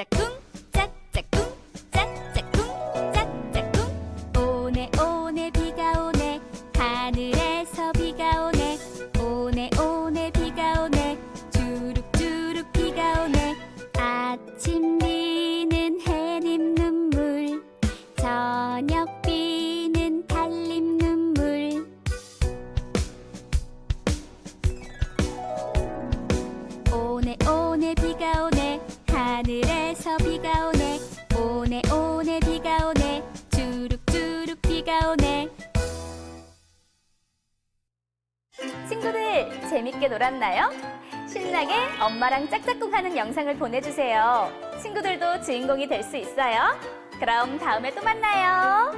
짝짝꿍 짝짝꿍 짝짝꿍 짝짝꿍. 오네 오네 비가 오네. 하늘에서 비가 오네. 오네 오네 비가 오네. 주룩주룩 비가 오네. 아침 비는 해림 눈물. 저녁 비는 달림 눈물. 오네 오네 하늘에서 비가 오네. 오네 오네 비가 오네. 주룩주룩 비가 오네. 친구들 재밌게 놀았나요? 신나게 엄마랑 짝짝꿍 하는 영상을 보내주세요. 친구들도 주인공이 될 수 있어요. 그럼 다음에 또 만나요